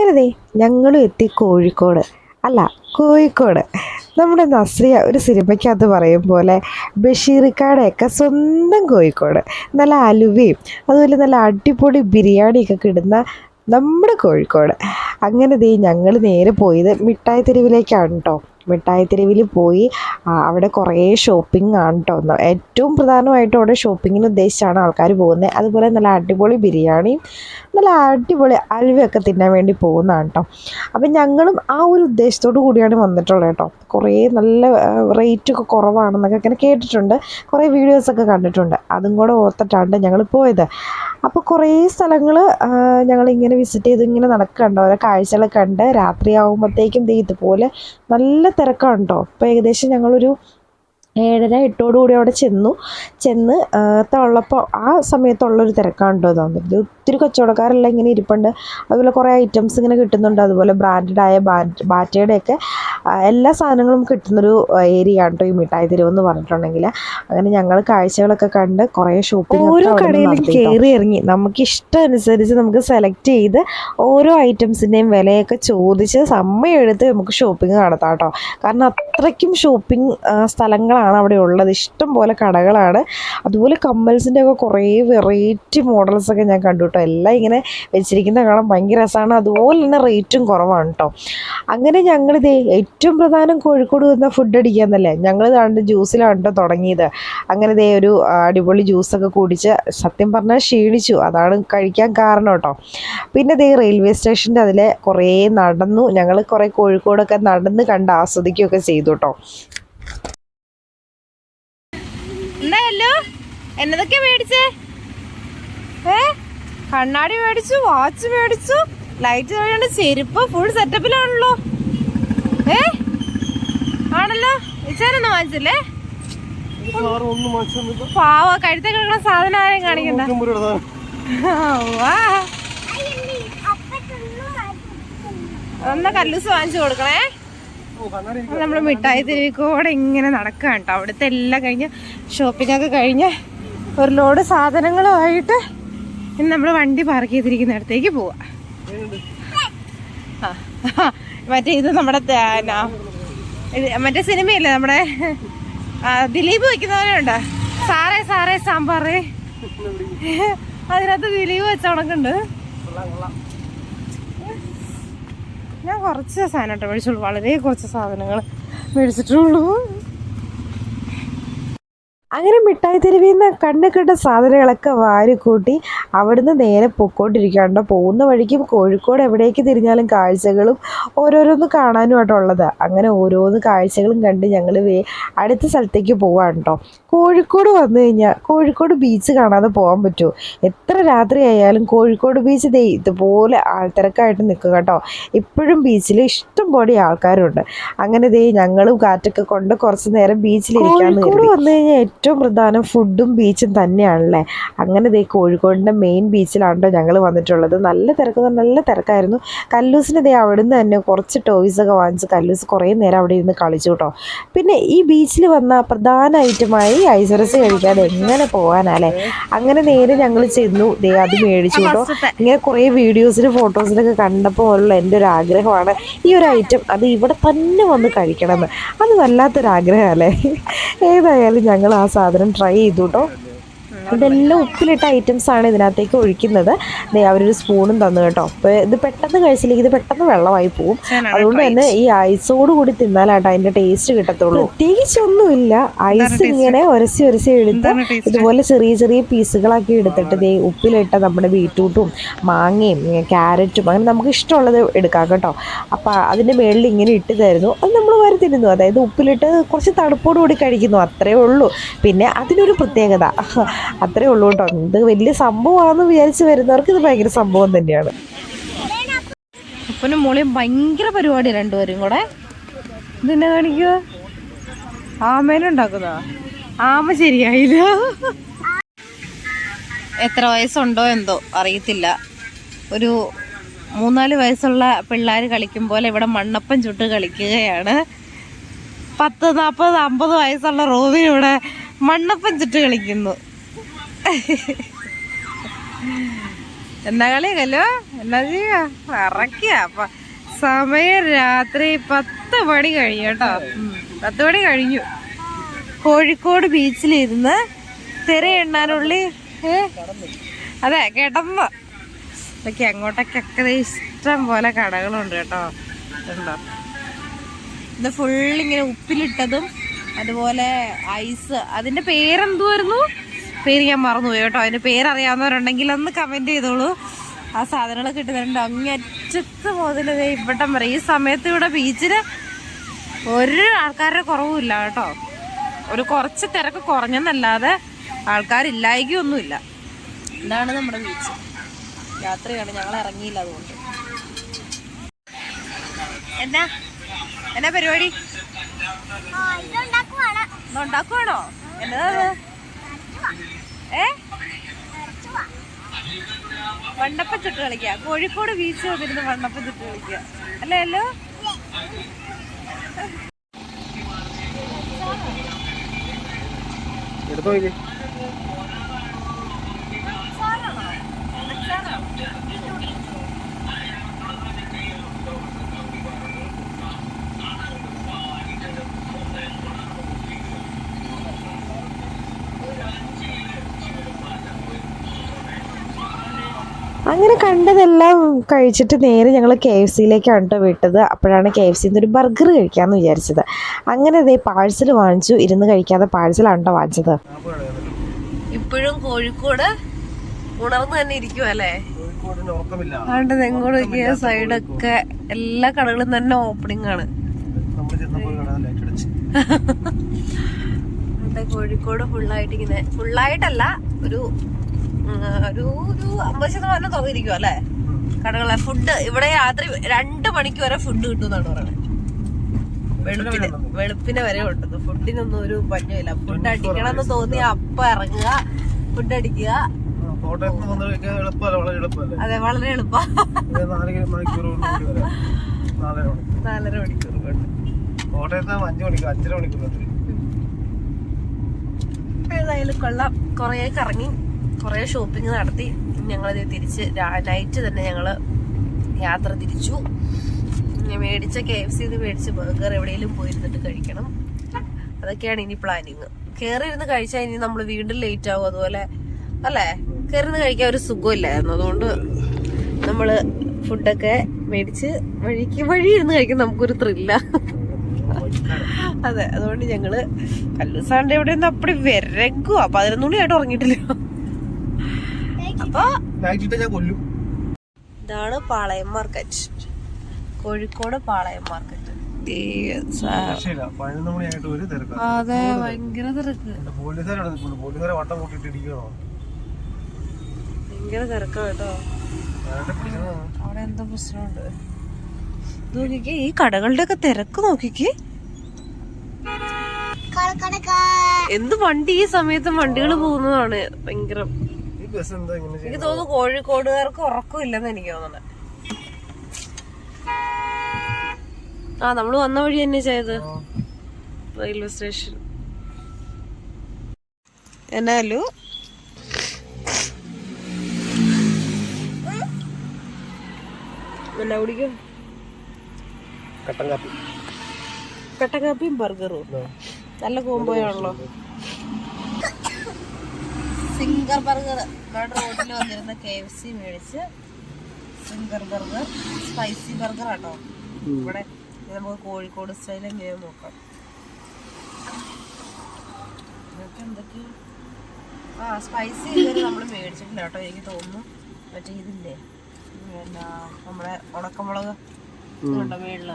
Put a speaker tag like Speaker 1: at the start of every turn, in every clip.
Speaker 1: അങ്ങനെ ദേ ഞങ്ങളും എത്തി കോഴിക്കോട്. അല്ല കോഴിക്കോട്. നമ്മുടെ നസ്രിയ ഒരു സിനിമയ്ക്കകത്ത് പറയും പോലെ ബഷീറിക്കാടെയൊക്കെ സ്വന്തം കോഴിക്കോട്. നല്ല അലുവയും അതുപോലെ നല്ല അടിപൊളി ബിരിയാണിയൊക്കെ കിടുന്ന നമ്മുടെ കോഴിക്കോട്. അങ്ങനെ ദേ ഞങ്ങൾ നേരെ പോയത് മിഠായി തെരുവിലേക്കാണ് കേട്ടോ മിഠായി തെരുവിൽ പോയി അവിടെ കുറേ ഷോപ്പിംഗ് ആണ് കേട്ടോ ഏറ്റവും പ്രധാനമായിട്ടും അവിടെ ഷോപ്പിങ്ങിന് ഉദ്ദേശിച്ചാണ് ആൾക്കാർ പോകുന്നത് അതുപോലെ നല്ല അടിപൊളി ബിരിയാണിയും നല്ല അടിപൊളി അലുവയൊക്കെ തിന്നാൻ വേണ്ടി പോകുന്നതാണ് കേട്ടോ അപ്പം ഞങ്ങളും ആ ഒരു ഉദ്ദേശത്തോടു കൂടിയാണ് വന്നിട്ടുള്ളത് കേട്ടോ കുറേ നല്ല റേറ്റൊക്കെ കുറവാണെന്നൊക്കെ ഇങ്ങനെ കേട്ടിട്ടുണ്ട്. കുറേ വീഡിയോസൊക്കെ കണ്ടിട്ടുണ്ട്. അതും കൂടെ ഓർത്തിട്ടാണ് ഞങ്ങൾ പോയത്. അപ്പോൾ കുറേ സ്ഥലങ്ങൾ ഞങ്ങളിങ്ങനെ വിസിറ്റ് ചെയ്ത് ഇങ്ങനെ നടക്കണ്ടോ. ഓരോ കാഴ്ചകളൊക്കെ ഉണ്ട് രാത്രിയാകുമ്പോഴത്തേക്കും ഇതുപോലെ നല്ല തിരക്കാണ് കേട്ടോ അപ്പോൾ ഏകദേശം ഞങ്ങളൊരു ഏഴര എട്ടോടുകൂടി അവിടെ ചെന്നു. ചെന്ന് ഉള്ളപ്പോൾ ആ സമയത്തുള്ളൊരു തിരക്കാണ് കേട്ടോ തോന്നുന്നത് ഒത്തിരി കച്ചവടക്കാരെല്ലാം ഇങ്ങനെ ഇരിപ്പുണ്ട്. അതുപോലെ കുറേ ഐറ്റംസ് ഇങ്ങനെ കിട്ടുന്നുണ്ട്. അതുപോലെ ബ്രാൻഡഡായ ബാറ്റയുടെയൊക്കെ എല്ലാ സാധനങ്ങളും കിട്ടുന്നൊരു ഏരിയ ആണ് കേട്ടോ ഈ മിഠായി തെരുവ് എന്ന് പറഞ്ഞിട്ടുണ്ടെങ്കിൽ. അങ്ങനെ ഞങ്ങൾ കാഴ്ചകളൊക്കെ കണ്ട് കുറേ ഷോപ്പിംഗ് ഓരോ കടയിലും കയറി ഇറങ്ങി. നമുക്ക് ഇഷ്ടം അനുസരിച്ച് നമുക്ക് സെലക്ട് ചെയ്ത് ഓരോ ഐറ്റംസിന്റെയും വിലയൊക്കെ ചോദിച്ച് സമയം എടുത്ത് നമുക്ക് ഷോപ്പിംഗ് നടത്താം കേട്ടോ കാരണം അത്രയ്ക്കും ഷോപ്പിംഗ് സ്ഥലങ്ങളാണ് അവിടെ ഉള്ളത്. ഇഷ്ടം പോലെ കടകളാണ്. അതുപോലെ കമ്മൽസിന്റെ ഒക്കെ കുറേ വെറൈറ്റി മോഡൽസൊക്കെ ഞാൻ കണ്ടു കേട്ടോ എല്ലാം ഇങ്ങനെ വെച്ചിരിക്കുന്ന കാണാൻ ഭയങ്കര രസമാണ്. അതുപോലെ തന്നെ റേറ്റും കുറവാണ് കേട്ടോ അങ്ങനെ ഞങ്ങളിത് ഏറ്റവും പ്രധാനം കോഴിക്കോട് വന്ന ഫുഡ് അടിക്കാന്നല്ലേ? ഞങ്ങൾ കണ്ട് ജ്യൂസിലാണ് തുടങ്ങിയത്. അങ്ങനെ ദേ ഒരു അടിപൊളി ജ്യൂസൊക്കെ കുടിച്ച് സത്യം പറഞ്ഞാൽ ക്ഷീണിച്ചു. അതാണ് കഴിക്കാൻ കാരണം കേട്ടോ. പിന്നെ ദേ റെയിൽവേ സ്റ്റേഷന്റെ അതിലെ കുറേ നടന്നു. ഞങ്ങൾ കുറേ കോഴിക്കോടൊക്കെ നടന്ന് കണ്ട് ആസ്വദിക്കുകയൊക്കെ ചെയ്തു കേട്ടോ.
Speaker 2: എന്നതൊക്കെ മേടിച്ചേ? കണ്ണാടി മേടിച്ചു വാച്ച് മേടിച്ചു ലൈറ്റ് ചെരുപ്പ് ഫുൾ സെറ്റപ്പിലാണല്ലോ ഏ? ആണല്ലോ? ഇച്ചാരൊന്നും വാങ്ങിച്ചില്ലേ പാവ കഴുത്ത കിടക്കുന്ന സാധനം ആരെയും കാണിക്കണ്ട. വാ. എന്നാ കല്ലൂസ് വാങ്ങിച്ചു കൊടുക്കണേ. നമ്മൾ മിഠായി തെരുവിക്കൂടെ ഇങ്ങനെ നടക്കാൻ കേട്ടോ. അവിടുത്തെ എല്ലാം കഴിഞ്ഞ് ഷോപ്പിംഗ് ഒക്കെ കഴിഞ്ഞ് ഒരു ലോഡ് സാധനങ്ങളുമായിട്ട് ഇന്ന് നമ്മൾ വണ്ടി പാർക്ക് ചെയ്തിരിക്കുന്ന ചെയ്തിരിക്കുന്നിടത്തേക്ക് പോവാ. ആ, മറ്റേ ഇത് നമ്മുടെ മറ്റേ സിനിമയില്ലേ നമ്മുടെ ദിലീപ് വയ്ക്കുന്നവരുണ്ട് സാറേ സാറേ സാമ്പാറ്. അതിനകത്ത് ദിലീപ് വെച്ച ഉണക്കുണ്ട് ഞാൻ കുറച്ച് സാധനം കേട്ടോ മേടിച്ചുള്ളൂ. വളരെ കുറച്ച് സാധനങ്ങൾ മേടിച്ചിട്ടുള്ളൂ.
Speaker 1: അങ്ങനെ മിഠായി തെരുവിൽ നിന്ന് കണ്ണു കണ്ട സാധനങ്ങളൊക്കെ വാരിക്കൂട്ടി അവിടുന്ന് നേരെ പൊക്കോണ്ടിരിക്കാണ്ട് പോകുന്ന വഴിക്കും കോഴിക്കോട് എവിടേക്ക് തിരിഞ്ഞാലും കാഴ്ചകളും ഓരോരോന്ന് കാണാനുമായിട്ട് ഉള്ളത്. അങ്ങനെ ഓരോന്ന് കാഴ്ചകളും കണ്ട് ഞങ്ങൾ വേ അടുത്ത സ്ഥലത്തേക്ക് പോവാണ് കേട്ടോ കോഴിക്കോട് വന്നു കഴിഞ്ഞാൽ കോഴിക്കോട് ബീച്ച് കാണാതെ പോകാൻ പറ്റുമോ എത്ര രാത്രി ആയാലും കോഴിക്കോട് ബീച്ച് ദേ ഇതുപോലെ ആൾത്തിരക്കായിട്ട് നിൽക്കുക കേട്ടോ ഇപ്പോഴും ബീച്ചിൽ ഇഷ്ടം പോലെ ആൾക്കാരുണ്ട്. അങ്ങനെ ദേ ഞങ്ങളും കാറ്റൊക്കെ കൊണ്ട് കുറച്ച് നേരം ബീച്ചിലിരിക്കാന്ന് കരുതി. വന്നു കഴിഞ്ഞാൽ ഏറ്റവും പ്രധാനം ഫുഡും ബീച്ചും തന്നെയാണല്ലേ? അങ്ങനെ ദേ കോഴിക്കോടിന്റെ മെയിൻ ബീച്ചിലാണല്ലോ ഞങ്ങൾ വന്നിട്ടുള്ളത്. നല്ല തിരക്ക് നല്ല തിരക്കായിരുന്നു. കല്ലൂസിന് ദേ അവിടുന്ന് തന്നെ കുറച്ച് ടോയ്സ് ഒക്കെ വാങ്ങിച്ച് കല്ലൂസ് കുറേ നേരം അവിടെ ഇരുന്ന് കളിച്ചു കേട്ടോ പിന്നെ ഈ ബീച്ചിൽ വന്ന പ്രധാന ഐറ്റമായി ഐസറസ് കഴിക്കാതെ എങ്ങനെ പോകാനല്ലേ? അങ്ങനെ നേരെ ഞങ്ങൾ ചെന്നു. ദേ അത് മേടിച്ചു കേട്ടോ ഇങ്ങനെ കുറേ വീഡിയോസിലും ഫോട്ടോസിലൊക്കെ കണ്ടപ്പോൾ ഉള്ള എന്റെ ഒരു ആഗ്രഹമാണ് ഈ ഒരു ഐറ്റം അത് ഇവിടെ തന്നെ വന്ന് കഴിക്കണമെന്ന്. അത് വല്ലാത്തൊരാഗ്രഹമല്ലേ ഏതായാലും ഞങ്ങൾ ആ സാധനം ട്രൈ ചെയ്തു കേട്ടോ ഇതെല്ലാം ഉപ്പിലിട്ട ഐറ്റംസ് ആണ് ഇതിനകത്തേക്ക് ഒഴിക്കുന്നത്. അവരൊരു സ്പൂണും തന്നു കേട്ടോ. അപ്പോൾ ഇത് പെട്ടെന്ന് കഴിച്ചില്ലെങ്കിൽ ഇത് പെട്ടെന്ന് വെള്ളമായി പോകും അതുകൊണ്ട് തന്നെ ഈ ഐസോട് കൂടി തിന്നാലാട്ടോ അതിന്റെ ടേസ്റ്റ് കിട്ടത്തുള്ളൂ. പ്രത്യേകിച്ച് ഒന്നുമില്ല ഐസ് ഇങ്ങനെ ഒരസി ഒരസി എടുത്ത് ഇതുപോലെ ചെറിയ ചെറിയ പീസുകളാക്കി എടുത്തിട്ട് ദേ ഉപ്പിലിട്ട നമ്മുടെ ബീറ്റ്റൂട്ടും മാങ്ങയും ക്യാരറ്റും അങ്ങനെ നമുക്ക് ഇഷ്ടമുള്ളത് എടുക്കാം കേട്ടോ. അപ്പോൾ അതിന്റെ മേളിൽ ഇങ്ങനെ ഇട്ട് തരുന്നു അത് നമ്മൾ വരെ തിരുന്നു അതായത് ഉപ്പിലിട്ട് കുറച്ച് തണുപ്പോട് കൂടി കഴിക്കുന്നു. അത്രേ ഉള്ളൂ. പിന്നെ അതിനൊരു പ്രത്യേകത. അത്രേ ഉള്ളൂ കേട്ടോ. ഇത് വലിയ സംഭവമാണെന്ന് വിചാരിച്ച് വരുന്നവർക്ക് ഇത് ഭയങ്കര സംഭവം തന്നെയാണ്.
Speaker 2: അപ്പനും മോളിയും ഭയങ്കര പരിപാടി രണ്ടുപേരും കൂടെ. ഇതെന്നെ കാണിക്കുക? ആമേനുണ്ടാക്കുന്ന ആമ ശരിയായില്ല. എത്ര വയസ്സുണ്ടോ എന്തോ അറിയത്തില്ല. ഒരു മൂന്നാൽ വയസ്സുള്ള പിള്ളേർ കളിക്കും പോലെ ഇവിടെ മണ്ണപ്പം ചുട്ട് കളിക്കുകയാണ്. പത്ത് നാൽപ്പത് അമ്പത് വയസ്സുള്ള റോബിൻ ഇവിടെ മണ്ണപ്പം ചുട്ട് കളിക്കുന്നു. എന്നാ കളിയല്ലോ എന്നാ ചെയ്യാ? പറക്കുക അപ്പൊ സമയം രാത്രി പത്ത് മണി കഴിഞ്ഞു കേട്ടോ. പത്ത് മണി കഴിഞ്ഞു. കോഴിക്കോട് ബീച്ചിലിരുന്ന് തിര എണ്ണാനുള്ളി അതെ കിടന്ന്. ഇതൊക്കെ അങ്ങോട്ടൊക്കെ ഇഷ്ടം പോലെ കടകളുണ്ട് കേട്ടോ. ഉണ്ടോ? ഇത് ഫുള്ളിങ്ങനെ ഉപ്പിലിട്ടതും അതുപോലെ ഐസ്. അതിന്റെ പേരെന്തുവായിരുന്നു? പേര് ഞാൻ മറന്നുപോയി കേട്ടോ. അതിന്റെ പേരറിയാവുന്നവരുണ്ടെങ്കിൽ ഒന്ന് കമന്റ് ചെയ്തോളൂ. ആ സാധനങ്ങളൊക്കെ കിട്ടുന്നുണ്ട് അങ്ങറ്റത്ത് മുതൽ ഇവിടം വരെ. ഈ സമയത്ത് ഇവിടെ ബീച്ചിൽ ഒരു ആൾക്കാരുടെ കുറവുമില്ല കേട്ടോ. ഒരു കുറച്ച് തിരക്ക് കുറഞ്ഞെന്നല്ലാതെ ആൾക്കാരില്ലായികൊന്നുമില്ല ഇതാണ് നമ്മുടെ ബീച്ച് യാത്രയാണ് ഞങ്ങൾ ഇറങ്ങിയില്ല അതുകൊണ്ട്. എന്നാ എന്നാ പരിപാടി? ഉണ്ടാക്കുവാണോ എന്നതാ അത്? ഏ? വണ്ടപ്പ ചുട്ട് കളിക്കുക കോഴിക്കോട് ബീച്ച് വന്നിരുന്ന് വണ്ടപ്പ ചുട്ട് കളിക്കുക അല്ലേ അല്ലോ?
Speaker 3: എടുത്തോ
Speaker 1: അങ്ങനെ കണ്ടതെല്ലാം കഴിച്ചിട്ട് നേരെ ഞങ്ങൾ കെ എഫ് സിയിലേക്കാണ് കേട്ടോ വിട്ടത്. അപ്പോഴാണ് കെ എഫ് സിന്ന് ഒരു ബർഗർ കഴിക്കാമെന്ന് വിചാരിച്ചത്. അങ്ങനെ അതേ പാഴ്സൽ വാങ്ങിച്ചു. ഇരുന്ന് കഴിക്കാതെ പാഴ്സലാണ് കേട്ടോ വാങ്ങിച്ചത്.
Speaker 2: ഇപ്പോഴും കോഴിക്കോട് ഉണർന്നു തന്നെ ഇരിക്കും അല്ലേ?
Speaker 3: കോഴിക്കോടിന് ഉറക്കമില്ല
Speaker 2: അതുകൊണ്ട് നിങ്ങളൊക്കെ സൈഡൊക്കെ എല്ലാ കടകളും തന്നെ ഓപ്പണിംഗ് ആണ്. കോഴിക്കോട് ഫുള്ളായിട്ട് ഇങ്ങനെ ഫുള്ളായിട്ടല്ല ഒരു ഒരു ഒരു അമ്പത് ശതമാനം തുറന്നിരിക്കും അല്ലേ? കടകളെ ഫുഡ് ഇവിടെ രാത്രി രണ്ട് മണിക്ക് വരെ ഫുഡ് കിട്ടും എന്നാണ് പറയുന്നത്. വെളുപ്പിന് വെളുപ്പിന്. വരെ കിട്ടുന്നു ഫുഡിനൊന്നും ഒരു പഞ്ഞമില്ല. ഫുഡ് അടിക്കണം എന്ന് തോന്നി അപ്പ ഇറങ്ങുക ഫുഡ് അടിക്കുക. അതെ വളരെ എളുപ്പം.
Speaker 3: മണിക്കൂർ കൊണ്ട് നാലര മണിക്കൂർ. കോട്ടയത്ത് അഞ്ച് മണിക്കൂർ അഞ്ചര മണിക്കൂർ
Speaker 2: ഏതായാലും കൊള്ളാം. കൊറേ കറങ്ങി കുറേ ഷോപ്പിംഗ് നടത്തി. ഞങ്ങളത് തിരിച്ച് നൈറ്റ് തന്നെ ഞങ്ങൾ യാത്ര തിരിച്ചു. മേടിച്ച കെ എഫ് സിന്ന് മേടിച്ച ബർഗർ എവിടെയെങ്കിലും പോയിരുന്നിട്ട് കഴിക്കണം. അതൊക്കെയാണ് ഇനി പ്ലാനിങ് കയറി ഇരുന്ന് കഴിച്ചാൽ ഇനി നമ്മൾ വീണ്ടും ലേറ്റ് ആകും അതുപോലെ അല്ലേ? കയറി കഴിക്കാൻ ഒരു സുഖമില്ലായിരുന്നു. അതുകൊണ്ട് നമ്മൾ ഫുഡൊക്കെ മേടിച്ച് വഴിക്ക് വഴി ഇരുന്ന് കഴിക്കാൻ നമുക്കൊരു ത്രില്ല അതെ അതുകൊണ്ട് ഞങ്ങൾ കല്ലൂസാണ്ട് എവിടെ നിന്ന് അപ്പടി പതിനൊന്നു മണിയായിട്ട് ഉറങ്ങിയിട്ടില്ല. അപ്പൊ ഇതാണ് പാളയം മാർക്കറ്റ് കോഴിക്കോട് പാളയം മാർക്കറ്റ് അതെ ഭയങ്കര തിരക്ക്. ഭയങ്കര തിരക്കാ കേട്ടോ. അവിടെ എന്തോ പ്രശ്നമുണ്ട്. നോക്കിക്കേ ഈ കടകളുടെ ഒക്കെ തിരക്ക് നോക്കിക്കേ. എന്ത് വണ്ടി ഈ സമയത്ത് വണ്ടികൾ പോകുന്നതാണ്. ഭയങ്കര.
Speaker 3: ബസ് എന്താ ഇങ്ങനെ
Speaker 2: എനിക്ക് തോന്നുന്നു കോഴിക്കോടുകാർക്ക് ഉറക്കമില്ലെന്ന് എനിക്ക് തോന്നുന്നത് ആ നമ്മൾ വന്ന വഴി തന്നെ ചെയ്ത്. Railway station. എന്നാലു എന്നാ കുടിക്കും?
Speaker 3: കട്ടൻ കാപ്പി.
Speaker 2: കട്ടൻ കാപ്പിയും ബർഗറും. നല്ല കോമ്പോയാണല്ലോ സിംഗർ ബർഗർ. നമ്മുടെ റോഡിൽ വന്നിരുന്ന കെ എഫ് സി മേടിച്ച് സിംഗർ ബർഗർ സ്പൈസി ബർഗർ ആട്ടോ. ഇവിടെ നമുക്ക് കോഴിക്കോട് സ്റ്റൈൽ എങ്ങനെയാ നോക്കാം. ഇതൊക്കെ എന്തൊക്കെ ആ സ്പൈസി ഇതുവരെ നമ്മൾ മേടിച്ചിട്ടില്ല കേട്ടോ. എനിക്ക് തോന്നുന്നു മറ്റേ ഇതില്ലേ? പിന്നെ നമ്മുടെ ഉണക്കമുളക് ഉണ്ടോ മേളിൽ?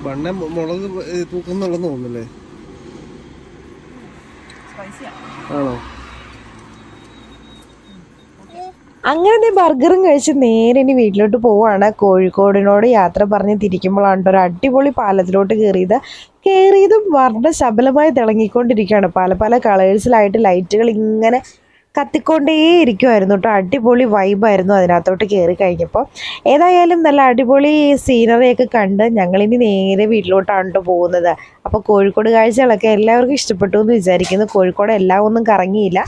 Speaker 2: അതൊന്നും
Speaker 3: മുളക് തൂക്കുന്നുള്ളെന്ന് തോന്നുന്നല്ലേ? ആണോ?
Speaker 1: അങ്ങനെ ബർഗറും കഴിച്ച് നേരെ ഇനി വീട്ടിലോട്ട് പോവുകയാണ് കോഴിക്കോടിനോട് യാത്ര പറഞ്ഞ് തിരിക്കുമ്പോഴാണ് ഒരു അടിപൊളി പാലത്തിലോട്ട് കയറിയത് കയറിയതും വർണ ശബലമായി തിളങ്ങിക്കൊണ്ടിരിക്കുകയാണ്. പല പല കളേഴ്സിലായിട്ട് ലൈറ്റുകൾ ഇങ്ങനെ കത്തിക്കൊണ്ടേയിരിക്കുമായിരുന്നു കേട്ടോ. അടിപൊളി വൈബായിരുന്നു അതിനകത്തോട്ട് കയറി കഴിഞ്ഞപ്പോൾ. ഏതായാലും നല്ല അടിപൊളി സീനറിയൊക്കെ കണ്ട് ഞങ്ങളിനി നേരെ വീട്ടിലോട്ടാണ് കേട്ടോ പോകുന്നത്. അപ്പോൾ കോഴിക്കോട് കാഴ്ചകളൊക്കെ എല്ലാവർക്കും ഇഷ്ടപ്പെട്ടു എന്ന് വിചാരിക്കുന്നു. കോഴിക്കോട് എല്ലാം ഒന്നും കറങ്ങിയില്ല.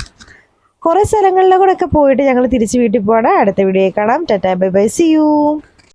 Speaker 1: കുറേ സ്ഥലങ്ങളിലൂടെ ഒക്കെ പോയിട്ട് ഞങ്ങൾ തിരിച്ച് വീട്ടിൽ പോകണം അടുത്ത വീഡിയോ കാണാം. Tata bye bye. See you